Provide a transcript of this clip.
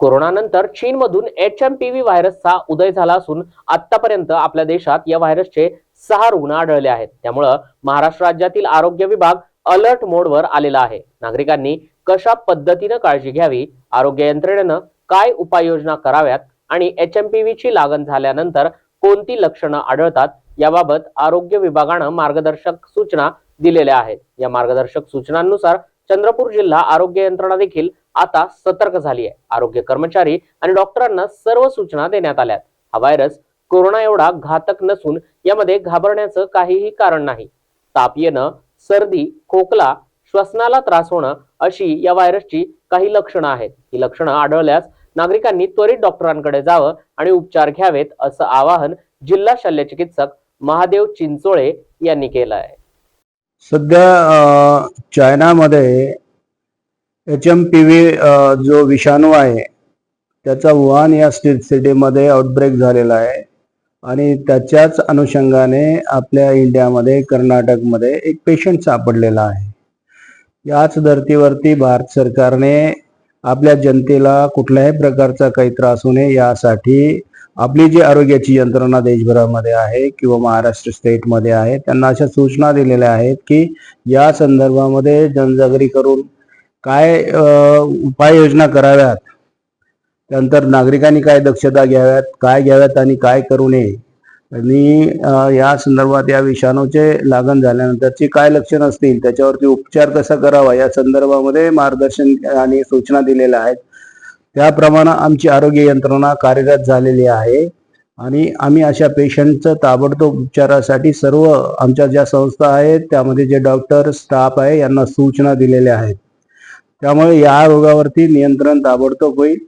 कोरोनानंतर चीनमधून H M P V व्हायरसचा उदय झाला असून आतापर्यंत आपल्या देशात या व्हायरसचे सहा रुग्ण आढळले आहेत. त्यामुळं महाराष्ट्र राज्यातील आरोग्य विभाग अलर्ट मोडवर आलेला आहे. नागरिकांनी कशा पद्धतीनं काळजी घ्यावी आरोग्य यंत्रणेनं काय उपाययोजना कराव्यात आणि एच एम पी व्हीची लागण झाल्यानंतर कोणती लक्षणं आढळतात याबाबत आरोग्य विभागानं मार्गदर्शक सूचना दिलेल्या आहेत. या मार्गदर्शक सूचनांनुसार चंद्रपूर जिल्हा आरोग्य यंत्रणा देखील आता सतर्क झाली आहे. आरोग्य कर्मचारी आणि डॉक्टरांना सर्व सूचना देण्यात आल्यात. हा व्हायरस कोरोना एवढा घातक नसून यामध्ये घाबरण्याचं काहीही कारण नाही. ताप येणं सर्दी खोकला श्वसनाला त्रास होणं अशी या व्हायरसची काही लक्षणं आहेत. ही लक्षणं आढळल्यास नागरिकांनी त्वरित डॉक्टरांकडे जावं आणि उपचार घ्यावेत असं आवाहन जिल्हा शल्य चिकित्सक महादेव चिंचोळे यांनी केलं आहे सध्या चायनामध्ये एच एम पी व्ही जो विषाणू आहे त्याचा वुहान या स्टेट सिटीमध्ये आउटब्रेक झालेला आहे. आणि त्याच्याच अनुषंगाने आपल्या इंडियामध्ये कर्नाटकमध्ये एक पेशंट सापडलेला आहे. याच धर्तीवरती भारत सरकारने आपल्या जनतेला कुठल्याही प्रकारचा काही त्रास होऊ नये यासाठी आपली जी आरोग्याची यंत्रणा देशभरामध्ये आहे किंवा महाराष्ट्र स्टेटमध्ये आहे त्यांना अशा सूचना दिलेल्या आहेत की या संदर्भामध्ये जनजागरी करून काय उपाययोजना कराव्यात? त्यानंतर नागरिकांनी काय दक्षता घ्याव्यात? काय घ्याव्यात आणि काय करू नये? आणि या संदर्भात या विषाणूचे लागण झाल्यानंतरची काय लक्षणं असतील? त्याच्यावरती उपचार कसा करावा? या संदर्भामध्ये मार्गदर्शन आणि सूचना दिलेल्या आहेत. त्याप्रमाणे आमची आरोग्य यंत्रणा कार्यरत झालेली आहे. आणि आम्ही अशा पेशंटचं ताबडतोब उपचारासाठी सर्व आमच्या ज्या संस्था आहेत त्यामध्ये जे डॉक्टर स्टाफ आहे यांना सूचना दिलेल्या आहेत. त्यामुळे या रोगावरती नियंत्रण ताबडतोब होईल.